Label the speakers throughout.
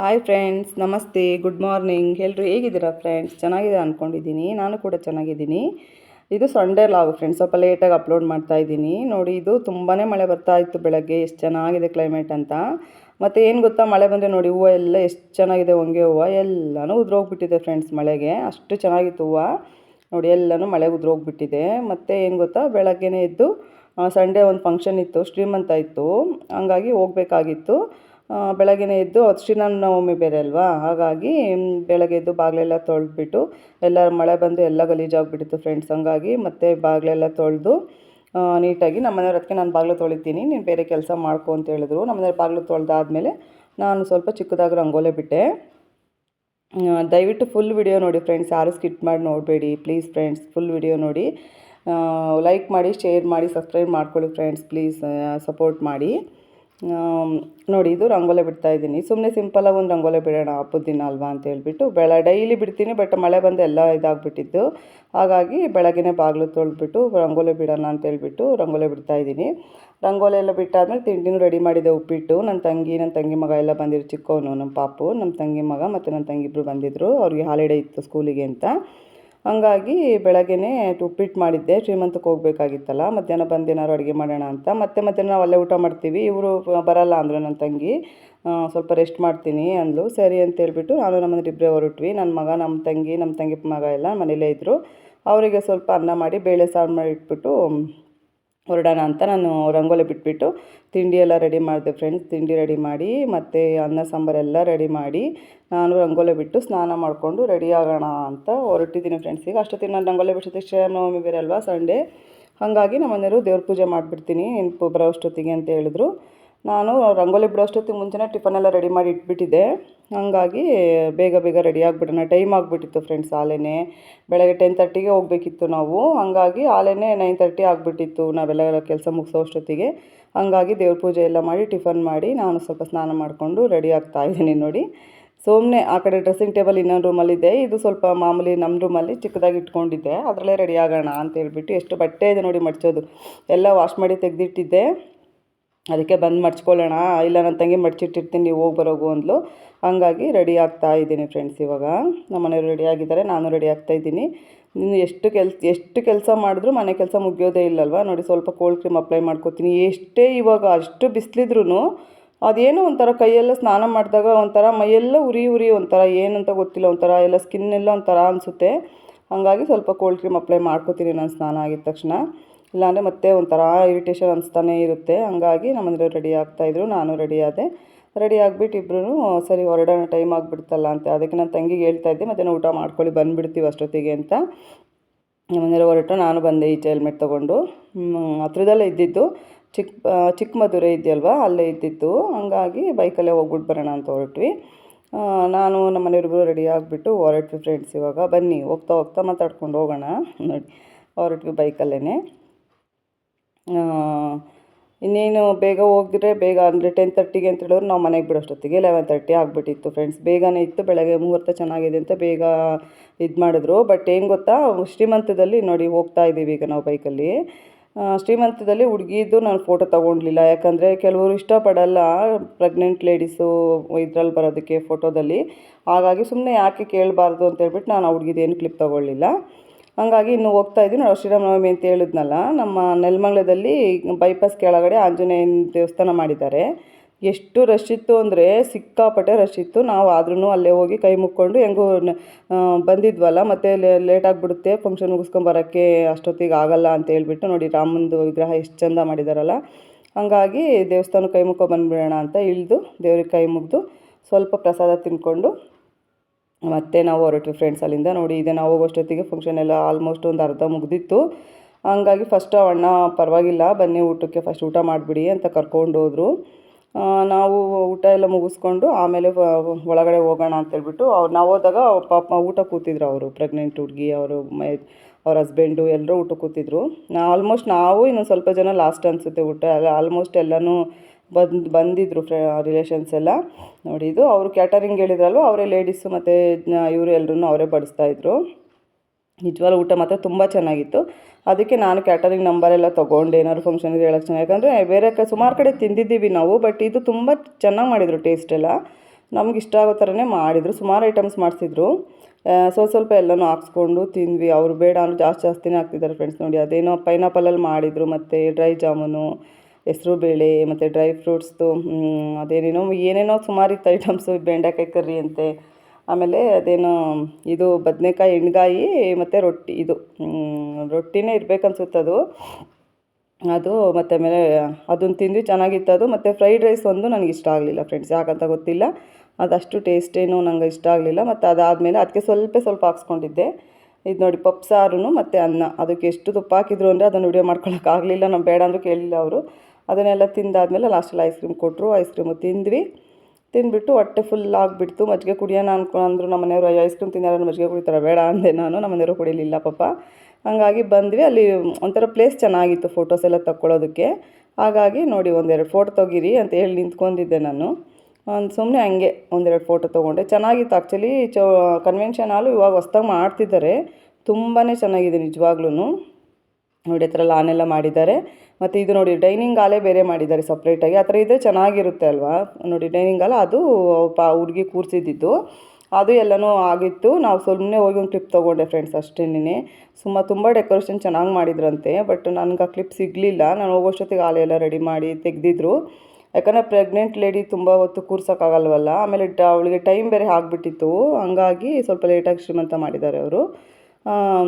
Speaker 1: Hi friends ನಮಸ್ತೆ good morning ಎಲ್ಲರೂ ಹೇಗಿದ್ದೀರಾ ಫ್ರೆಂಡ್ಸ್ ಚೆನ್ನಾಗಿದೆ ಅಂದ್ಕೊಂಡಿದ್ದೀನಿ ನಾನು ಕೂಡ ಚೆನ್ನಾಗಿದ್ದೀನಿ. ಇದು ಸಂಡೇ ಲಾಗ್ ಫ್ರೆಂಡ್ಸ್ ಸ್ವಲ್ಪ ಲೇಟಾಗಿ ಅಪ್ಲೋಡ್ ಮಾಡ್ತಾ ಇದ್ದೀನಿ. ನೋಡಿ, ಇದು ತುಂಬಾ ಮಳೆ ಬರ್ತಾ ಇತ್ತು ಬೆಳಗ್ಗೆ. ಎಷ್ಟು ಚೆನ್ನಾಗಿದೆ ಕ್ಲೈಮೇಟ್ ಅಂತ. ಮತ್ತು ಏನು ಗೊತ್ತಾ, ಮಳೆ ಬಂದರೆ ನೋಡಿ ಹೂವು ಎಲ್ಲ ಎಷ್ಟು ಚೆನ್ನಾಗಿದೆ, ಹೊಂಗೆ ಹೂವು. ಎಲ್ಲನೂ ಉದ್ರೋಗ್ಬಿಟ್ಟಿದೆ ಫ್ರೆಂಡ್ಸ್ ಮಳೆಗೆ. ಅಷ್ಟು ಚೆನ್ನಾಗಿತ್ತು ಹೂವು. ನೋಡಿ, ಎಲ್ಲನೂ ಮಳೆ ಉದ್ರೋಗ್ಬಿಟ್ಟಿದೆ. ಮತ್ತು ಏನು ಗೊತ್ತಾ, ಬೆಳಗ್ಗೆನೇ ಎದ್ದು ಸಂಡೇ ಒಂದು ಫಂಕ್ಷನ್ ಇತ್ತು, ಶ್ರೀಮಂತ ಇತ್ತು. ಹಂಗಾಗಿ ಹೋಗ್ಬೇಕಾಗಿತ್ತು. ಬೆಳಗ್ಗೆನೇ ಎದ್ದು ಅದು ಶ್ರೀರಾಮನವಮಿ ಬೇರೆ ಅಲ್ವಾ? ಹಾಗಾಗಿ ಬೆಳಗ್ಗೆ ಎದ್ದು ಬಾಗಿಲೆಲ್ಲ ತೊಳೆದ್ಬಿಟ್ಟು, ಎಲ್ಲ ಮಳೆ ಬಂದು ಎಲ್ಲ ಗಲೀಜಾಗ್ಬಿಟ್ಟಿತ್ತು ಫ್ರೆಂಡ್ಸ್ ಹಂಗಾಗಿ ಮತ್ತೆ ಬಾಗಿಲೆಲ್ಲ ತೊಳೆದು ನೀಟಾಗಿ ನಮ್ಮ ಮನೆಯವ್ರ ಅದಕ್ಕೆ ನಾನು ಬಾಗಿಲು ತೊಳಿತೀನಿ, ನೀನು ಬೇರೆ ಕೆಲಸ ಮಾಡ್ಕೊ ಅಂತ ಹೇಳಿದ್ರು. ನಮ್ಮ ಮನೆಯವ್ರ ಬಾಗಿಲು ತೊಳೆದಾದ್ಮೇಲೆ ನಾನು ಸ್ವಲ್ಪ ಚಿಕ್ಕದಾಗಿ ರಂಗೋಲೆ ಬಿಟ್ಟೆ. ದಯವಿಟ್ಟು ಫುಲ್ ವಿಡಿಯೋ ನೋಡಿ ಫ್ರೆಂಡ್ಸ್ ಯಾರು ಸ್ಕಿಟ್ ಮಾಡಿ ನೋಡಬೇಡಿ ಪ್ಲೀಸ್ ಫ್ರೆಂಡ್ಸ್ ಫುಲ್ ವಿಡಿಯೋ ನೋಡಿ. ಲೈಕ್ ಮಾಡಿ ಶೇರ್ ಮಾಡಿ ಸಬ್ಸ್ಕ್ರೈಬ್ ಮಾಡ್ಕೊಳ್ಳಿ ಫ್ರೆಂಡ್ಸ್ ಪ್ಲೀಸ್ ಸಪೋರ್ಟ್ ಮಾಡಿ. ನೋಡಿ, ಇದು ರಂಗೋಲೆ ಬಿಡ್ತಾ ಇದ್ದೀನಿ. ಸುಮ್ಮನೆ ಸಿಂಪಲಾಗಿ ಒಂದು ರಂಗೋಲೆ ಬಿಡೋಣ ಹಬ್ಬದ ದಿನ ಅಲ್ವಾ ಅಂತ ಹೇಳ್ಬಿಟ್ಟು. ಬೆಳ, ಡೈಲಿ ಬಿಡ್ತೀನಿ, ಬಟ್ ಮಳೆ ಬಂದು ಎಲ್ಲ ಇದಾಗ್ಬಿಟ್ಟಿದ್ದು. ಹಾಗಾಗಿ ಬೆಳಗ್ಗೆ ಬಾಗಿಲು ತೊಳೆದ್ಬಿಟ್ಟು ರಂಗೋಲೆ ಬಿಡೋಣ ಅಂತ ಹೇಳ್ಬಿಟ್ಟು ರಂಗೋಲೆ ಬಿಡ್ತಾ ಇದ್ದೀನಿ. ರಂಗೋಲೆ ಎಲ್ಲ ಬಿಟ್ಟಾದ್ಮೇಲೆ ತಿಂಡಿನೂ ರೆಡಿ ಮಾಡಿದೆ ಉಪ್ಪಿಟ್ಟು. ನನ್ನ ತಂಗಿ ನನ್ನ ತಂಗಿ ಮಗ ಎಲ್ಲ ಬಂದಿರು ಚಿಕ್ಕವನು ನಮ್ಮ ಪಾಪು ನಮ್ಮ ತಂಗಿ ಮಗ ಮತ್ತು ನನ್ನ ತಂಗಿ ಇಬ್ಬರು ಬಂದಿದ್ದರು ಅವ್ರಿಗೆ ಹಾಲಿಡೇ ಇತ್ತು ಸ್ಕೂಲಿಗೆ ಅಂತ. ಹಂಗಾಗಿ ಬೆಳಗ್ಗೆನೇ ಉಪ್ಪಿಟ್ಟು ಮಾಡಿದ್ದೆ. ಶ್ರೀಮಂತಕ್ಕೆ ಹೋಗ್ಬೇಕಾಗಿತ್ತಲ್ಲ, ಮಧ್ಯಾಹ್ನ ಬಂದು ಏನಾದ್ರು ಅಡುಗೆ ಮಾಡೋಣ ಅಂತ. ಮತ್ತೆ ಮತ್ತೆ ನಾವು ಅಲ್ಲೇ ಊಟ ಮಾಡ್ತೀವಿ. ಇವರು ಬರಲ್ಲ ಅಂದರು ನನ್ನ ತಂಗಿ. ಸ್ವಲ್ಪ ರೆಸ್ಟ್ ಮಾಡ್ತೀನಿ ಅಂದಳು ಸರಿ ಅಂತ ಹೇಳ್ಬಿಟ್ಟು ನಾನು ನಮ್ಮ ಇಬ್ಬರೇ ಹೊರಟ್ವಿ. ನನ್ನ ಮಗ, ನಮ್ಮ ತಂಗಿ ನಮ್ಮ ತಂಗಿ ಮಗ ಎಲ್ಲ ಮನೇಲೇ ಇದ್ದರು ಅವರಿಗೆ ಸ್ವಲ್ಪ ಅನ್ನ ಮಾಡಿ ಬೇಳೆ ಸಾರು ಮಾಡಿ ಇಟ್ಬಿಟ್ಟು ಹೊರಡೋಣ ಅಂತ ನಾನು ರಂಗೋಲಿ ಬಿಟ್ಬಿಟ್ಟು ತಿಂಡಿ ಎಲ್ಲ ರೆಡಿ ಮಾಡಿದೆ ಫ್ರೆಂಡ್ಸ್ ತಿಂಡಿ ರೆಡಿ ಮಾಡಿ ಮತ್ತು ಅನ್ನ ಸಾಂಬಾರೆಲ್ಲ ರೆಡಿ ಮಾಡಿ ನಾನು ರಂಗೋಲಿ ಬಿಟ್ಟು ಸ್ನಾನ ಮಾಡಿಕೊಂಡು ರೆಡಿ ಆಗೋಣ ಅಂತ ಹೊರಟಿದ್ದೀನಿ ಫ್ರೆಂಡ್ಸ್ ಈಗ ಅಷ್ಟೊತ್ತಿಗೆ ನಾನು ರಂಗೋಲಿ ಬಿಟ್ಟಿದ್ದೆ ಶ್ರೀರಾಮನವಮಿ ಬೇರೆ ಅಲ್ವಾ? ಸಂಡೇ ಹಾಗಾಗಿ ನಮ್ಮ ಮನೆಯವರು ದೇವ್ರ ಪೂಜೆ ಮಾಡಿಬಿಡ್ತೀನಿ. ನೆನಪು ಬರೋ ಅಷ್ಟೊತ್ತಿಗೆ ಅಂತ ಹೇಳಿದ್ರು. ನಾನು ರಂಗೋಲಿ ಬಿಡೋಷ್ಟೊತ್ತಿಗೆ ಮುಂಚೆನೇ ಟಿಫನ್ ಎಲ್ಲ ರೆಡಿ ಮಾಡಿ ಇಟ್ಬಿಟ್ಟಿದ್ದೆ. ಹಾಗಾಗಿ ಬೇಗ ಬೇಗ ರೆಡಿ ಆಗಿಬಿಡೋಣ. ಟೈಮ್ ಆಗಿಬಿಟ್ಟಿತ್ತು ಫ್ರೆಂಡ್ಸ್ ಆಲೇನೆ ಬೆಳಗ್ಗೆ ಟೆನ್ ತರ್ಟಿಗೆ ಹೋಗಬೇಕಿತ್ತು ನಾವು. ಹಾಗಾಗಿ ಆಲೇನೆ ನೈನ್ ತರ್ಟಿ ಆಗಿಬಿಟ್ಟಿತ್ತು ನಾವೆಲ್ಲ ಕೆಲಸ ಮುಗಿಸೋ ಅಷ್ಟೊತ್ತಿಗೆ. ಹಾಗಾಗಿ ದೇವ್ರ ಪೂಜೆ ಎಲ್ಲ ಮಾಡಿ ಟಿಫನ್ ಮಾಡಿ ನಾನು ಸ್ವಲ್ಪ ಸ್ನಾನ ಮಾಡಿಕೊಂಡು ರೆಡಿ ಆಗ್ತಾ ಇದ್ದೀನಿ ನೋಡಿ. ಸುಮ್ಮನೆ ಆ ಕಡೆ ಡ್ರೆಸ್ಸಿಂಗ್ ಟೇಬಲ್ ಇನ್ನೊಂದು ರೂಮಲ್ಲಿದೆ. ಇದು ಸ್ವಲ್ಪ ಮಾಮೂಲಿ ನಮ್ಮ ರೂಮಲ್ಲಿ ಚಿಕ್ಕದಾಗಿ ಇಟ್ಕೊಂಡಿದ್ದೆ. ಅದರಲ್ಲೇ ರೆಡಿ ಆಗೋಣ ಅಂತ ಹೇಳ್ಬಿಟ್ಟು ಎಷ್ಟು ಬಟ್ಟೆ ಇದೆ ನೋಡಿ ಮಡ್ಚೋದು. ಎಲ್ಲ ವಾಶ್ ಮಾಡಿ ತೆಗೆದಿಟ್ಟಿದ್ದೆ. ಅದಕ್ಕೆ ಬಂದು ಮಡ್ಚ್ಕೊಳ್ಳೋಣ. ಇಲ್ಲ, ನನ್ನ ತಂಗಿ ಮಡ್ಚಿಟ್ಟಿರ್ತೀನಿ, ನೀವು ಹೋಗಿ ಬರೋಗು ಅಂದ್ಲು. ಹಂಗಾಗಿ ರೆಡಿ ಆಗ್ತಾ ಇದ್ದೀನಿ ಫ್ರೆಂಡ್ಸ್ ಇವಾಗ. ನಮ್ಮ ಮನೆಯವರು ರೆಡಿ ಆಗಿದ್ದಾರೆ, ನಾನು ರೆಡಿ ಆಗ್ತಾ ಇದ್ದೀನಿ. ನೀನು ಎಷ್ಟು ಕೆಲ್ಸ ಎಷ್ಟು ಕೆಲಸ ಮಾಡಿದ್ರು ಮನೆ ಕೆಲಸ ಮುಗಿಯೋದೇ ಇಲ್ಲಲ್ವಾ? ನೋಡಿ, ಸ್ವಲ್ಪ ಕೋಲ್ಡ್ ಕ್ರೀಮ್ ಅಪ್ಲೈ ಮಾಡ್ಕೋತೀನಿ. ಎಷ್ಟೇ ಇವಾಗ ಅಷ್ಟು ಬಿಸಿಲಿದ್ರೂ ಅದೇನೋ ಒಂಥರ ಕೈಯೆಲ್ಲ ಸ್ನಾನ ಮಾಡಿದಾಗ ಒಂಥರ ಮೈಯೆಲ್ಲ ಉರಿ ಉರಿ ಒಂಥರ, ಏನಂತ ಗೊತ್ತಿಲ್ಲ, ಒಂಥರ ಎಲ್ಲ ಸ್ಕಿನ್ ಎಲ್ಲ ಒಂಥರ ಅನಿಸುತ್ತೆ. ಹಾಗಾಗಿ ಸ್ವಲ್ಪ ಕೋಲ್ಡ್ ಕ್ರೀಮ್ ಅಪ್ಲೈ ಮಾಡ್ಕೋತೀನಿ ನಾನು ಸ್ನಾನ ಆಗಿದ ತಕ್ಷಣ. ಇಲ್ಲಾಂದರೆ ಮತ್ತೆ ಒಂಥರ ಇರಿಟೇಷನ್ ಅನಿಸ್ತಾನೆ ಇರುತ್ತೆ. ಹಂಗಾಗಿ ನಮ್ಮಂದ್ರೆ ರೆಡಿ ಆಗ್ತಾಯಿದ್ರು ನಾನು ರೆಡಿ ಆದೆ. ರೆಡಿ ಆಗಿಬಿಟ್ಟು ಇಬ್ಬರೂ ಸರಿ, ಹೊರಡೋಣ ಟೈಮ್ ಆಗಿಬಿಡ್ತಲ್ಲ ಅಂತ. ಅದಕ್ಕೆ ನಾನು ತಂಗಿಗೆ ಹೇಳ್ತಾ ಇದ್ದೆ ಮತ್ತೆ ಊಟ ಮಾಡ್ಕೊಳ್ಳಿ, ಬಂದುಬಿಡ್ತೀವಿ ಅಷ್ಟೊತ್ತಿಗೆ ಅಂತ. ನಮ್ಮಂದ್ರೆ ಹೊರಟು ನಾನು ಬಂದೆ ಈಚೆ ಹೆಲ್ಮೆಟ್ ತೊಗೊಂಡು. ಹತ್ರದಲ್ಲೇ ಇದ್ದಿದ್ದು. ಚಿಕ್ಕ ಚಿಕ್ಕ ಮಧುರೆ ಇದೆಯಲ್ವಾ, ಅಲ್ಲೇ ಇದ್ದಿತ್ತು ಹಂಗಾಗಿ ಬೈಕಲ್ಲೇ ಹೋಗ್ಬಿಟ್ಟು ಬರೋಣ ಅಂತ ಹೊರಟ್ವಿ. ನಾನು, ನಮ್ಮ ಮನೆಯವ್ರಿಗೂ ರೆಡಿ ಆಗಿಬಿಟ್ಟು ಹೊರಟ್ವಿ ಫ್ರೆಂಡ್ಸ್ ಇವಾಗ. ಬನ್ನಿ, ಹೋಗ್ತಾ ಹೋಗ್ತಾ ಮಾತಾಡ್ಕೊಂಡು ಹೋಗೋಣ. ನೋಡಿ, ಹೊರಟ್ವಿ ಬೈಕಲ್ಲೇ ಇನ್ನೇನು ಬೇಗ ಹೋಗಿದ್ರೆ ಬೇಗ ಅಂದರೆ ಟೆನ್ ತರ್ಟಿಗೆ ಅಂತ ಹೇಳಿದ್ರು ನಾವು ಮನೆಗೆ ಬಿಡೋಷ್ಟೊತ್ತಿಗೆ ಲೆವೆನ್ ತರ್ಟಿ ಆಗಿಬಿಟ್ಟಿತ್ತು ಫ್ರೆಂಡ್ಸ್ ಬೇಗನೆ ಇತ್ತು, ಬೆಳಗ್ಗೆ ಮುಹೂರ್ತ ಚೆನ್ನಾಗಿದೆ ಅಂತ ಬೇಗ ಇದು ಮಾಡಿದ್ರು. ಬಟ್ ಏನು ಗೊತ್ತಾ, ಶ್ರೀಮಂತದಲ್ಲಿ ನೋಡಿ ಹೋಗ್ತಾ ಇದ್ದೀವಿ ಈಗ ನಾವು ಬೈಕಲ್ಲಿ ಶ್ರೀಮಂತದಲ್ಲಿ ಹುಡುಗಿದು ನಾನು ಫೋಟೋ ತೊಗೊಂಡ್ಲಿಲ್ಲ. ಯಾಕಂದರೆ ಕೆಲವರು ಇಷ್ಟಪಡಲ್ಲ ಪ್ರೆಗ್ನೆಂಟ್ ಲೇಡೀಸು ಇದ್ರಲ್ಲಿ ಬರೋದಕ್ಕೆ ಫೋಟೋದಲ್ಲಿ ಹಾಗಾಗಿ ಸುಮ್ಮನೆ ಯಾಕೆ ಕೇಳಬಾರ್ದು ಅಂತ ಹೇಳ್ಬಿಟ್ಟು ನಾನು ಆ ಹುಡುಗಿದೇನು ಕ್ಲಿಪ್ ತೊಗೊಳ್ಳಿಲ್ಲ. ಹಂಗಾಗಿ ಇನ್ನು ಹೋಗ್ತಾ ಇದ್ದೀವಿ ನಾವು ಶ್ರೀರಾಮನವಮಿ ಅಂತ ಹೇಳಿದ್ನಲ್ಲ, ನಮ್ಮ ನೆಲಮಂಗ್ಲದಲ್ಲಿ ಬೈಪಾಸ್ ಕೆಳಗಡೆ ಆಂಜನೇಯನ ದೇವಸ್ಥಾನ ಮಾಡಿದ್ದಾರೆ. ಎಷ್ಟು ರಶ್ ಇತ್ತು ಅಂದರೆ ಸಿಕ್ಕಾಪಟ್ಟೆ ರಶ್ ಇತ್ತು. ನಾವು ಆದ್ರೂ ಅಲ್ಲೇ ಹೋಗಿ ಕೈ ಮುಕ್ಕೊಂಡು ಹೆಂಗೂ ಬಂದಿದ್ವಲ್ಲ, ಮತ್ತೆ ಲೇಟ್ ಆಗಿಬಿಡುತ್ತೆ ಫಂಕ್ಷನ್ ಮುಗಿಸ್ಕೊಂಬರೋಕ್ಕೆ ಅಷ್ಟೊತ್ತಿಗೆ ಆಗಲ್ಲ ಅಂತ ಹೇಳ್ಬಿಟ್ಟು ನೋಡಿ ರಾಮಂದು ವಿಗ್ರಹ ಎಷ್ಟು ಚಂದ ಮಾಡಿದಾರಲ್ಲ. ಹಂಗಾಗಿ ದೇವಸ್ಥಾನ ಕೈ ಮುಕ್ಕೊ ಬಂದುಬಿಡೋಣ ಅಂತ ಇಳಿದು ದೇವ್ರಿಗೆ ಕೈ ಮುಗಿದು ಸ್ವಲ್ಪ ಪ್ರಸಾದ ತಿನ್ಕೊಂಡು ಮತ್ತೆ ನಾವು ಹೊರಟ್ವಿ ಫ್ರೆಂಡ್ಸ್ ಅಲ್ಲಿಂದ ನೋಡಿ ಇದೆ ನಾವು ಹೋಗೋಷ್ಟೊತ್ತಿಗೆ ಫಂಕ್ಷನ್ ಎಲ್ಲ ಆಲ್ಮೋಸ್ಟ್ ಒಂದು ಅರ್ಧ ಮುಗ್ದಿತ್ತು. ಹಂಗಾಗಿ ಫಸ್ಟ್ ಅಣ್ಣ ಪರವಾಗಿಲ್ಲ, ಬನ್ನಿ ಊಟಕ್ಕೆ ಫಸ್ಟ್ ಊಟ ಮಾಡಿಬಿಡಿ ಅಂತ ಕರ್ಕೊಂಡು ಹೋದರು. ನಾವು ಊಟ ಎಲ್ಲ ಮುಗಿಸ್ಕೊಂಡು ಆಮೇಲೆ ಒಳಗಡೆ ಹೋಗೋಣ ಅಂತೇಳ್ಬಿಟ್ಟು ಅವ್ರು, ನಾವು ಹೋದಾಗ ಪಾಪ ಊಟ ಕೂತಿದ್ರು ಅವರು ಪ್ರೆಗ್ನೆಂಟ್ ಹುಡುಗಿ, ಅವರು, ಮೈ, ಅವ್ರ ಹಸ್ಬೆಂಡು ಎಲ್ಲರೂ ಊಟ ಕೂತಿದ್ರು. ಆಲ್ಮೋಸ್ಟ್ ನಾವು ಇನ್ನೊಂದು ಸ್ವಲ್ಪ ಜನ ಲಾಸ್ಟ್ ಅನಿಸುತ್ತೆ ಊಟ ಆಲ್ಮೋಸ್ಟ್ ಎಲ್ಲನೂ ಬಂದು ಬಂದಿದ್ದರು ಫ್ರೆ ರಿಲೇಷನ್ಸ್ ಎಲ್ಲ ನೋಡಿ ಇದು. ಅವರು ಕ್ಯಾಟರಿಂಗ್ ಹೇಳಿದ್ರಲ್ವ, ಅವರೇ ಲೇಡೀಸು ಮತ್ತು ಇವರು ಎಲ್ಲರೂ ಅವರೇ ಬಡಿಸ್ತಾಯಿದ್ರು ನಿಜವಾಗ್ಲೂ ಊಟ ಮಾತ್ರ ತುಂಬ ಚೆನ್ನಾಗಿತ್ತು. ಅದಕ್ಕೆ ನಾನು ಕ್ಯಾಟರಿಂಗ್ ನಂಬರೆಲ್ಲ ತೊಗೊಂಡು ಏನಾದ್ರು ಫಂಕ್ಷನ್ಗೆ ಹೇಳೋಕ್ಕೆ ಚೆನ್ನಾಗಿ ಯಾಕಂದರೆ ಬೇರೆ ಕ, ಸುಮಾರು ಕಡೆ ತಿಂದಿದ್ದೀವಿ ನಾವು ಬಟ್ ಇದು ತುಂಬ ಚೆನ್ನಾಗಿ ಮಾಡಿದರು ಟೇಸ್ಟ್ ಎಲ್ಲ. ನಮ್ಗೆ ಇಷ್ಟ ಆಗೋ ಥರನೇ ಮಾಡಿದರು, ಸುಮಾರು ಐಟಮ್ಸ್ ಮಾಡಿಸಿದ್ರು. ಸ್ವಲ್ಪ ಸ್ವಲ್ಪ ಎಲ್ಲನೂ ಹಾಕ್ಸ್ಕೊಂಡು ತಿಂದ್ವಿ. ಅವರು ಬೇಡ ಅಂದ್ರೆ ಜಾಸ್ತಿ ಜಾಸ್ತಿನೇ ಹಾಕ್ತಿದ್ದಾರೆ ಫ್ರೆಂಡ್ಸ್ ನೋಡಿ. ಅದೇನೋ ಪೈನಾಪಲಲ್ಲಿ ಮಾಡಿದರು, ಮತ್ತು ಡ್ರೈ ಜಾಮೂನು ಹೆಸ್ರು ಬೇಳೆ ಮತ್ತು ಡ್ರೈ ಫ್ರೂಟ್ಸ್ದು ಅದೇನೇನೋ, ಏನೇನೋ ಸುಮಾರು ಇತ್ತು ಐಟಮ್ಸು ಬೆಂಡೆಕಾಯಿ ಕರ್ರಿ ಅಂತೆ. ಆಮೇಲೆ ಅದೇನೋ, ಇದು ಬದನೇಕಾಯಿ ಎಣ್ಗಾಯಿ, ಮತ್ತು ರೊಟ್ಟಿ, ಇದು ರೊಟ್ಟಿನೇ ಇರಬೇಕನ್ಸುತ್ತೆ ಅದು. ಅದು, ಮತ್ತು ಆಮೇಲೆ ಅದನ್ನು ತಿಂದು ಚೆನ್ನಾಗಿತ್ತು ಅದು, ಮತ್ತು ಫ್ರೈಡ್ ರೈಸ್ ಒಂದು ನನಗೆ ಇಷ್ಟ ಆಗಲಿಲ್ಲ ಫ್ರೆಂಡ್ಸ್ ಯಾಕಂತ ಗೊತ್ತಿಲ್ಲ. ಅದಷ್ಟು ಟೇಸ್ಟೇನು ನನಗೆ ನಂಗೆ ಇಷ್ಟ ಆಗಲಿಲ್ಲ, ಮತ್ತು ಅದಾದಮೇಲೆ ಅದಕ್ಕೆ ಸ್ವಲ್ಪ ಸ್ವಲ್ಪ ಹಾಕ್ಸ್ಕೊಂಡಿದ್ದೆ. ಇದು ನೋಡಿ, ಪಪ್ಪು ಸಾರು ಮತ್ತು ಅನ್ನ, ಅದಕ್ಕೆ ಎಷ್ಟು ತುಪ್ಪ ಹಾಕಿದ್ರು ಅಂದರೆ ಅದನ್ನು ವಿಡಿಯೋ ಮಾಡ್ಕೊಳಕ್ಕಾಗಲಿಲ್ಲ ನಮ್ಮ ಬೇಡ ಅಂದರೂ ಕೇಳಿಲ್ಲ ಅವರು. ಅದನ್ನೆಲ್ಲ ತಿಂದಾದಮೇಲೆ ಲಾಸ್ಟಲ್ಲಿ ಐಸ್ ಕ್ರೀಮ್ ಕೊಟ್ಟರು ಐಸ್ ಕ್ರೀಮು ತಿಂದ್ವಿ. ತಿಂದ್ಬಿಟ್ಟು ಹೊಟ್ಟೆ ಫುಲ್ ಆಗಿಬಿಡ್ತು. ಮಜ್ಜಿಗೆ ಕುಡಿಯೋಣ ಅನ್ಕೊಂಡ್ರು ನಮ್ಮ ಮನೆಯವರು ಐಸ್ ಕ್ರೀಮ್ ತಿನ್ನೋರು ಮಜ್ಜಿಗೆ ಕುಡಿತಾರೆ, ಬೇಡ ಅಂದೆ ನಾನು. ನಮ್ಮ ಮನೆಯವರು ಕುಡಿಯಲಿಲ್ಲ ಪಾಪ. ಹಾಗಾಗಿ ಬಂದ್ವಿ. ಅಲ್ಲಿ ಒಂಥರ ಪ್ಲೇಸ್ ಚೆನ್ನಾಗಿತ್ತು ಫೋಟೋಸ್ ಎಲ್ಲ ತಕ್ಕೊಳ್ಳೋದಕ್ಕೆ. ಹಾಗಾಗಿ ನೋಡಿ ಒಂದೆರಡು ಫೋಟೋ ತೆಗೀರಿ ಅಂತ ಹೇಳಿ ನಿಂತ್ಕೊಂಡಿದ್ದೆ ನಾನು. ಒಂದು ಸುಮ್ಮನೆ ಹಂಗೆ ಒಂದೆರಡು ಫೋಟೋ ತೊಗೊಂಡೆ. ಚೆನ್ನಾಗಿತ್ತು ಆ್ಯಕ್ಚುಲಿ ಚೌ ಕನ್ವೆನ್ಷನ್ ಹಾಲು ಇವಾಗ ಹೊಸ್ದಾಗಿ ಮಾಡ್ತಿದ್ದಾರೆ. ತುಂಬಾ ಚೆನ್ನಾಗಿದೆ ನಿಜವಾಗ್ಲೂ ನೋಡಿ ಆ ಥರ ಲಾನೆಲ್ಲ ಮಾಡಿದ್ದಾರೆ. ಮತ್ತು ಇದು ನೋಡಿ ಡೈನಿಂಗ್ ಹಾಲೇ ಬೇರೆ ಮಾಡಿದ್ದಾರೆ ಸಪ್ರೇಟಾಗಿ ಆ ಥರ ಇದ್ದರೆ ಚೆನ್ನಾಗಿರುತ್ತೆ ಅಲ್ವಾ? ನೋಡಿ ಡೈನಿಂಗ್ ಹಾಲ್ ಅದು ಪಾ ಹುಡುಗಿ ಕೂರಿಸಿದ್ದಿದ್ದು. ಅದು ಎಲ್ಲನೂ ಆಗಿತ್ತು. ನಾವು ಸುಮ್ಮನೆ ಹೋಗಿ ಒಂದು ಕ್ಲಿಪ್ ತೊಗೊಂಡೆ ಫ್ರೆಂಡ್ಸ್ ಅಷ್ಟೇನೇ ಸುಮ್ಮ ತುಂಬ ಡೆಕೋರೇಷನ್ ಚೆನ್ನಾಗಿ ಮಾಡಿದ್ರಂತೆ ಬಟ್ ನನಗೆ ಆ ಕ್ಲಿಪ್ ಸಿಗಲಿಲ್ಲ. ನಾನು ಹೋಗೋಷ್ಟೊತ್ತಿಗೆ ಹಾಲೆ ಎಲ್ಲ ರೆಡಿ ಮಾಡಿ ತೆಗೆದಿದ್ರು. ಯಾಕಂದರೆ ಪ್ರೆಗ್ನೆಂಟ್ ಲೇಡಿ ತುಂಬ ಹೊತ್ತು ಕೂರ್ಸೋಕ್ಕಾಗಲ್ವಲ್ಲ? ಆಮೇಲೆ ಅವಳಿಗೆ ಟೈಮ್ ಬೇರೆ ಆಗಿಬಿಟ್ಟಿತ್ತು. ಹಂಗಾಗಿ ಸ್ವಲ್ಪ ಲೇಟಾಗಿ ಶ್ರೀಮಂತ ಮಾಡಿದ್ದಾರೆ ಅವರು.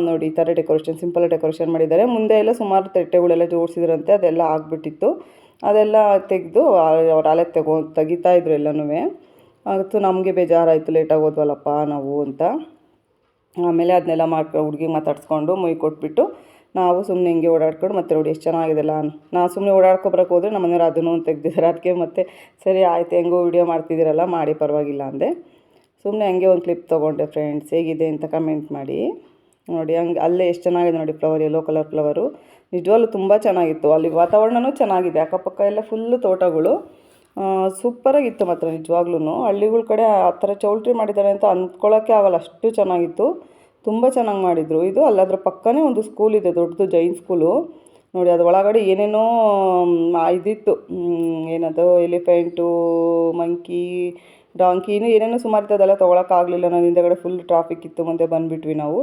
Speaker 1: ನೋಡಿ ಈ ಥರ ಡೆಕೋರೇಷನ್, ಸಿಂಪಲ್ ಡೆಕೋರೇಷನ್ ಮಾಡಿದ್ದಾರೆ. ಮುಂದೆ ಎಲ್ಲ ಸುಮಾರು ತಟ್ಟೆಗಳೆಲ್ಲ ಜೋಡಿಸಿದ್ರಂತೆ, ಅದೆಲ್ಲ ಆಗಿಬಿಟ್ಟಿತ್ತು. ಅದೆಲ್ಲ ತೆಗೆದು ಅವ್ರ ಅಲೆ ತೆಗೋ, ತೆಗಿತಾ ಇದ್ರು ಎಲ್ಲನೂ ಅದು ನಮಗೆ ಬೇಜಾರಾಯಿತು ಲೇಟಾಗಿ ಹೋದ್ವಲ್ಲಪ್ಪ ನಾವು ಅಂತ. ಆಮೇಲೆ ಅದನ್ನೆಲ್ಲ ಮಾಡ್ಕೊ ಹುಡುಗಿಗೆ ಮಾತಾಡ್ಸ್ಕೊಂಡು ಮೈ ಕೊಟ್ಬಿಟ್ಟು ನಾವು ಸುಮ್ಮನೆ ಹಿಂಗೆ ಓಡಾಡ್ಕೊಂಡು, ಮತ್ತೆ ನೋಡಿ ಎಷ್ಟು ಚೆನ್ನಾಗಿದೆಲ್ಲ ನಾ ಸುಮ್ಮನೆ ಓಡಾಡ್ಕೊಬರಕ್ಕೆ ಹೋದ್ರೆ ನಮ್ಮ ಮನೆಯವ್ರು ಅದನ್ನು ತೆಗ್ದಿದ್ದಾರೆ. ಅದಕ್ಕೆ ಮತ್ತೆ, ಸರಿ ಆಯ್ತು, ಹೆಂಗೋ ವಿಡಿಯೋ ಮಾಡ್ತಿದ್ದೀರಲ್ಲ, ಮಾಡಿ ಪರವಾಗಿಲ್ಲ ಅಂದೆ. ಸುಮ್ಮನೆ ಹಂಗೆ ಒಂದು ಕ್ಲಿಪ್ ತೊಗೊಂಡೆ, ಫ್ರೆಂಡ್ಸ್, ಹೇಗಿದೆ? ಅಂತ ಕಮೆಂಟ್ ಮಾಡಿ. ನೋಡಿ, ಹಂಗೆ ಅಲ್ಲೇ ಎಷ್ಟು ಚೆನ್ನಾಗಿದೆ ನೋಡಿ ಫ್ಲವರ್ ಯೆಲ್ಲೋ ಕಲರ್ ಫ್ಲವರು ನಿಜವಾಗ್ಲೂ ತುಂಬ ಚೆನ್ನಾಗಿತ್ತು. ಅಲ್ಲಿ ವಾತಾವರಣವೂ ಚೆನ್ನಾಗಿದೆ. ಅಕ್ಕಪಕ್ಕ ಎಲ್ಲ ಫುಲ್ಲು ತೋಟಗಳು. ಸೂಪರಾಗಿತ್ತು ಮಾತ್ರ ನಿಜವಾಗ್ಲೂ ಹಳ್ಳಿಗಳ ಕಡೆ ಆ ಥರ ಚೌಲ್ಟ್ರಿ ಮಾಡಿದ್ದಾರೆ ಅಂತ ಅಂದ್ಕೊಳ್ಳೋಕ್ಕೆ ಆಗಲ್ಲ. ಅಷ್ಟು ಚೆನ್ನಾಗಿತ್ತು. ತುಂಬ ಚೆನ್ನಾಗಿ ಮಾಡಿದರು. ಇದು ಅಲ್ಲಿ, ಅದ್ರ ಪಕ್ಕನೇ ಒಂದು ಸ್ಕೂಲ್ ಇದೆ, ದೊಡ್ಡದು ಜೈನ್ ಸ್ಕೂಲು ನೋಡಿ ಅದು ಒಳಗಡೆ ಏನೇನೋ ಇದಿತ್ತು. ಏನದು ಎಲಿಫೆಂಟು ಮಂಕಿ ಡಾಂಕಿ ಇನ್ನೂ ಏನೇನೋ ಸುಮಾರು ಇತ್ತು ಅದೆಲ್ಲ ತೊಗೊಳಕ್ಕಾಗಲಿಲ್ಲ ನಾನು ಹಿಂದೆಗಡೆ ಫುಲ್ ಟ್ರಾಫಿಕ್ ಇತ್ತು, ಮುಂದೆ ಬಂದುಬಿಟ್ವಿ ನಾವು.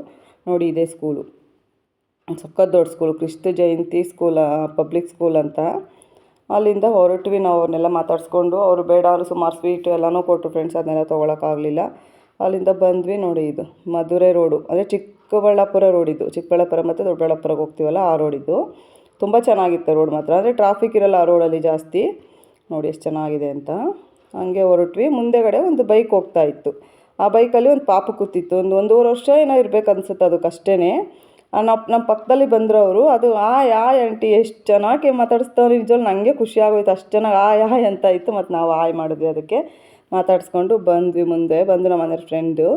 Speaker 1: ನೋಡಿ ಇದೆ ಸ್ಕೂಲು. ಸಖತ್ ದೊಡ್ಡ school Kristu Jayanti school, public school ಅಂತ. ಅಲ್ಲಿಂದ ಹೊರಟ್ವಿ ನಾವು, ಅವ್ರನ್ನೆಲ್ಲ ಮಾತಾಡಿಸ್ಕೊಂಡು. ಅವರು ಬೇಡ ಅವರು ಸುಮಾರು ಸ್ವೀಟ್ ಎಲ್ಲನೂ ಕೊಟ್ಟರು ಫ್ರೆಂಡ್ಸ್ ಅದನ್ನೆಲ್ಲ ತೊಗೊಳಕ್ಕಾಗಲಿಲ್ಲ ಅಲ್ಲಿಂದ ಬಂದ್ವಿ ನೋಡಿ ಇದು, ಮಧುರೆ ರೋಡು. ಅಂದರೆ ಚಿಕ್ಕಬಳ್ಳಾಪುರ ರೋಡ್ ಇದು. ಚಿಕ್ಕಬಳ್ಳಾಪುರ ಮತ್ತು ದೊಡ್ಡಬಳ್ಳಾಪುರಕ್ಕೆ ಹೋಗ್ತೀವಲ್ಲ ಆ ರೋಡ್ ಇದು. ತುಂಬ ಚೆನ್ನಾಗಿತ್ತು ರೋಡ್ ಮಾತ್ರ. ಅಂದರೆ ಟ್ರಾಫಿಕ್ ಇರಲ್ಲ ಆ ರೋಡಲ್ಲಿ ಜಾಸ್ತಿ. ನೋಡಿ ಎಷ್ಟು ಚೆನ್ನಾಗಿದೆ ಅಂತ. ಹಂಗೆ ಹೊರಟ್ವಿ. ಮುಂದೆಗಡೆ ಒಂದು ಬೈಕ್ ಹೋಗ್ತಾ ಇತ್ತು. ಆ ಬೈಕಲ್ಲಿ ಒಂದು ಪಾಪು ಕೂತಿತ್ತು. ಒಂದು ಒಂದೂವರೆ ವರ್ಷ ಏನೋ ಇರ್ಬೇಕು ಅನ್ಸುತ್ತೆ ಅದಕ್ಕಷ್ಟೇ ನಮ್ಮ ನಮ್ಮ ಪಕ್ಕದಲ್ಲಿ ಬಂದರು ಅವರು ಅದು ಆಯ್ ಆಯ್ ಆಂಟಿ ಎಷ್ಟು ಚೆನ್ನಾಗಿ ಮಾತಾಡಿಸ್ತವ್ರು, ನಿಜವಾಗ್ಲೂ ನನಗೆ ಖುಷಿ ಆಗೋಯ್ತು. ಅಷ್ಟು ಚೆನ್ನಾಗಿ ಆಯ್ ಆಯ್ ಅಂತ ಇತ್ತು ಮತ್ತು ನಾವು ಆಯ್ ಮಾಡಿದ್ವಿ ಅದಕ್ಕೆ ಮಾತಾಡಿಸ್ಕೊಂಡು ಬಂದ್ವಿ ಮುಂದೆ. ಬಂದು ನಮ್ಮ ಮನೆಯವ್ರ ಫ್ರೆಂಡು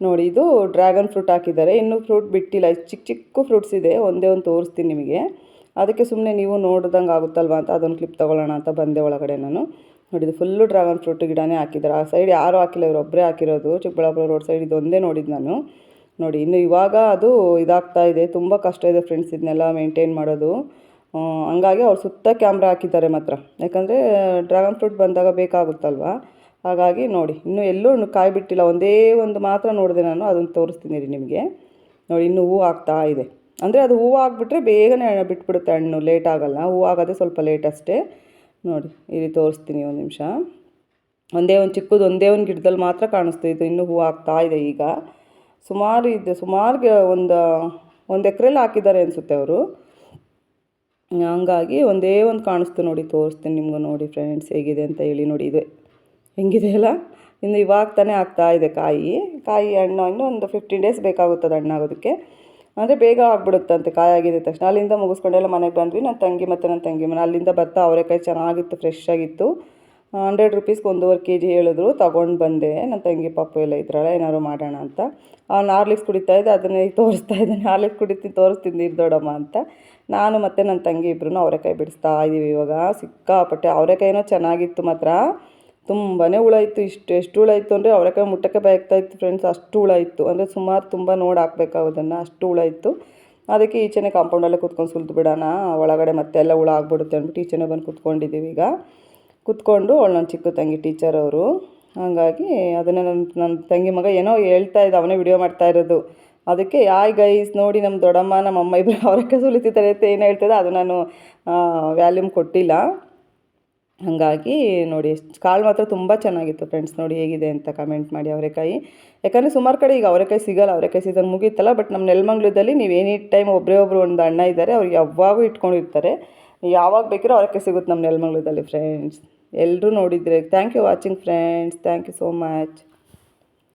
Speaker 1: ನೋಡಿ, ಇದು ಡ್ರ್ಯಾಗನ್ ಫ್ರೂಟ್ ಹಾಕಿದ್ದಾರೆ. ಇನ್ನೂ ಫ್ರೂಟ್ ಬಿಟ್ಟಿಲ್ಲ. ಚಿಕ್ಕ ಚಿಕ್ಕ ಫ್ರೂಟ್ಸ್ ಇದೆ. ಒಂದೇ ಒಂದು ತೋರಿಸ್ತೀನಿ ನಿಮಗೆ. ಅದಕ್ಕೆ ಸುಮ್ಮನೆ ನೀವು ನೋಡ್ದಂಗೆ ಆಗುತ್ತಲ್ವಾ ಅಂತ ಅದೊಂದು ಕ್ಲಿಪ್ ತೊಗೊಳ್ಳೋಣ ಅಂತ ಬಂದೆ ಒಳಗಡೆ ನಾನು. ನೋಡಿದ್ದು ಫುಲ್ಲು ಡ್ರ್ಯಾಗನ್ ಫ್ರೂಟ್ ಗಿಡನೇ ಹಾಕಿದ್ದಾರೆ. ಆ ಸೈಡ್ ಯಾರೂ ಹಾಕಿಲ್ಲ, ಇವರು ಒಬ್ಬರೇ ಹಾಕಿರೋದು. ಚಿಕ್ಕಬಳ್ಳಾಪುರ ರೋಡ್ ಸೈಡ್ ಇದೊಂದೇ ನೋಡಿದ್ದು ನಾನು. ನೋಡಿ, ಇನ್ನು ಇವಾಗ ಅದು ಇದಾಗ್ತಾ ಇದೆ. ತುಂಬ ಕಷ್ಟ ಇದೆ ಫ್ರೆಂಡ್ಸ್ ಇದನ್ನೆಲ್ಲ ಮೇಂಟೈನ್ ಮಾಡೋದು. ಹಂಗಾಗಿ ಅವ್ರು ಸುತ್ತ ಕ್ಯಾಮ್ರಾ ಹಾಕಿದ್ದಾರೆ ಮಾತ್ರ. ಯಾಕಂದರೆ ಡ್ರ್ಯಾಗನ್ ಫ್ರೂಟ್ ಬಂದಾಗ ಬೇಕಾಗುತ್ತಲ್ವ? ಹಾಗಾಗಿ ನೋಡಿ, ಇನ್ನೂ ಎಲ್ಲೂ ಕಾಯಿ ಬಿಟ್ಟಿಲ್ಲ. ಒಂದೇ ಒಂದು ಮಾತ್ರ ನೋಡಿದೆ ನಾನು. ಅದನ್ನು ತೋರಿಸ್ತೀನಿ ರೀ ನಿಮಗೆ. ನೋಡಿ, ಇನ್ನೂ ಹೂವು ಆಗ್ತಾ ಇದೆ. ಅಂದರೆ ಅದು ಹೂವು ಆಗಿಬಿಟ್ರೆ ಬೇಗನೆ ಬಿಟ್ಬಿಡುತ್ತೆ ಹಣ್ಣು. ಲೇಟ್ ಆಗಲ್ಲ. ಹೂವು ಆಗೋದೇ ಸ್ವಲ್ಪ ಲೇಟ್ ಅಷ್ಟೇ. ನೋಡಿ ಇಲ್ಲಿ ತೋರಿಸ್ತೀನಿ ಒಂದು ನಿಮಿಷ. ಒಂದೇ ಒಂದು ಚಿಕ್ಕದು, ಒಂದೇ ಒಂದು ಗಿಡದಲ್ಲಿ ಮಾತ್ರ ಕಾಣಿಸ್ತಾ ಇದು ಇನ್ನೂ ಹೂವು ಆಗ್ತಾ ಇದೆ ಈಗ. ಸುಮಾರು ಇದೆ ಸುಮಾರು ಒಂದು ಒಂದು ಎಕರೆಲಿ ಹಾಕಿದ್ದಾರೆ ಅನಿಸುತ್ತೆ ಅವರು. ಹಂಗಾಗಿ ಒಂದೇ ಒಂದು ಕಾಣಿಸ್ತು ನೋಡಿ, ತೋರಿಸ್ತೀನಿ ನಿಮ್ಗೆ ನೋಡಿ ಫ್ರೆಂಡ್ಸ್, ಹೇಗಿದೆ ಅಂತ ಹೇಳಿ ನೋಡಿ, ಇದೆ ಹೆಂಗಿದೆ ಅಲ್ಲ? ಇನ್ನು ಇವಾಗ ತಾನೇ ಆಗ್ತಾ ಇದೆ ಕಾಯಿ. ಕಾಯಿ ಹಣ್ಣು ಹಣ್ಣು ಒಂದು ಫಿಫ್ಟೀನ್ ಡೇಸ್ ಬೇಕಾಗುತ್ತದೆ ಹಣ್ಣಾಗೋದಕ್ಕೆ. ಅಂದರೆ ಬೇಗ ಆಗ್ಬಿಡುತ್ತಂತೆ ಕಾಯಾಗಿದ್ದ ತಕ್ಷಣ. ಅಲ್ಲಿಂದ ಮುಗಿಸ್ಕೊಂಡೆಲ್ಲ ಮನೆಗೆ ಬಂದ್ವಿ. ನನ್ನ ತಂಗಿ ಮತ್ತು ನನ್ನ ತಂಗಿ ಮನೆ. ಅಲ್ಲಿಂದ ಬರ್ತಾ ಅವರೆಕಾಯಿ ಚೆನ್ನಾಗಿತ್ತು ಫ್ರೆಶ್ ಆಗಿತ್ತು. ಹಂಡ್ರೆಡ್ ರುಪೀಸ್ಗೆ ಒಂದೂವರೆ ಕೆ ಜಿ ಹೇಳಿದ್ರು. ತೊಗೊಂಡು ಬಂದೆ. ನನ್ನ ತಂಗಿ ಪಾಪ ಎಲ್ಲ ಇದ್ರಲ್ಲ, ಏನಾದ್ರು ಮಾಡೋಣ ಅಂತ. ಅವ್ನು ಹಾರ್ಲಿಕ್ಸ್ ಕುಡಿತಾ ಇದ್ದೆ. ಅದನ್ನೇ ತೋರಿಸ್ತಾ ಇದ್ದಾನೆ ಹಾರ್ಲಿಕ್ಸ್ ಕುಡಿತೀನಿ, ತೋರಿಸ್ತೀನಿ ನೀರು ಅಂತ. ನಾನು ಮತ್ತು ನನ್ನ ತಂಗಿ ಇಬ್ಬರು ಅವರೆಕಾಯಿ ಬಿಡಿಸ್ತಾ ಇದ್ದೀವಿ ಇವಾಗ. ಸಿಕ್ಕಾಪಟ್ಟೆ ಅವರೆಕಾಯಿನೂ ಚೆನ್ನಾಗಿತ್ತು ಮಾತ್ರ. ತುಂಬಾ ಹುಳ ಇತ್ತು, ಇಷ್ಟು, ಎಷ್ಟು ಹುಳ ಇತ್ತು ಅಂದರೆ ಅವರೆಕಾಯಿ ಮುಟ್ಟಕ್ಕೆ ಬಾಯ್ತಾ ಇತ್ತು ಫ್ರೆಂಡ್ಸ್ ಅಷ್ಟು ಹುಳ ಇತ್ತು. ಅಂದರೆ ಸುಮಾರು ತುಂಬ ನೋಡಿ ಹಾಕ್ಬೇಕಾಗೋದನ್ನು ಅಷ್ಟು ಹುಳ ಇತ್ತು. ಅದಕ್ಕೆ ಈಚೆನೇ ಕಾಂಪೌಂಡಲ್ಲೇ ಕುತ್ಕೊಂಡು ಸುಲ್ತು ಬಿಡೋಣ, ಒಳಗಡೆ ಮತ್ತೆ ಎಲ್ಲ ಹುಳ ಆಗ್ಬಿಡುತ್ತೆ ಅಂದ್ಬಿಟ್ಟು ಈಚೆನೇ ಬಂದು ಕುತ್ಕೊಂಡಿದ್ದೀವಿ ಈಗ. ಕುತ್ಕೊಂಡು ಅವಳು ನನ್ನ ಚಿಕ್ಕ ತಂಗಿ ಟೀಚರ್ ಅವರು, ಹಾಗಾಗಿ ಅದನ್ನು ನನ್ನ ನನ್ನ ತಂಗಿ ಮಗ ಏನೋ ಹೇಳ್ತಾ ಇದ್ದ, ಅವನೇ ವಿಡಿಯೋ ಮಾಡ್ತಾ ಇರೋದು. ಅದಕ್ಕೆ ಯಾಯ್ ಗೈಸ್ ನೋಡಿ ನಮ್ಮ ದೊಡ್ಡಮ್ಮ ನಮ್ಮ ಅಮ್ಮ ಇಬ್ಬರು ಅವರಕ್ಕೆ ಸುಲಿತಿದ್ದಾರೆ ಅಂತ ಏನು ಹೇಳ್ತಿದ್ದೆ, ಅದು ನಾನು ವ್ಯಾಲ್ಯೂಮ್ ಕೊಟ್ಟಿಲ್ಲ. ಹಾಗಾಗಿ ನೋಡಿ ಕಾಳು ಮಾತ್ರ ತುಂಬ ಚೆನ್ನಾಗಿತ್ತು ಫ್ರೆಂಡ್ಸ್ ನೋಡಿ ಹೇಗಿದೆ ಅಂತ ಕಮೆಂಟ್ ಮಾಡಿ ಅವರೆಕಾಯಿ. ಯಾಕಂದರೆ ಸುಮಾರು ಕಡೆ ಈಗ ಅವರೆಕಾಯಿ ಸಿಗಲ್ಲ, ಅವರೆಕಾಯಿ ಸೀಸನ್ ಮುಗೀತಲ್ಲ ಬಟ್ ನಮ್ಮ ನೆಲಮಂಗ್ಲದಲ್ಲಿ ನೀವು ಎನಿ ಟೈಮ್ ಒಬ್ಬರೇ ಒಬ್ಬರು ಒಂದು ಅಣ್ಣ ಇದ್ದಾರೆ, ಅವ್ರು ಯಾವಾಗೂ ಇಟ್ಕೊಂಡಿರ್ತಾರೆ. ಯಾವಾಗ ಬೇಕಿರೋ ಅವರೆಕಾಯಿ ಸಿಗುತ್ತೆ ನಮ್ಮ ನೆಲಮಂಗ್ಲದಲ್ಲಿ ಫ್ರೆಂಡ್ಸ್ ಎಲ್ಲರೂ ನೋಡಿದರೆ thank you watching friends thank you so much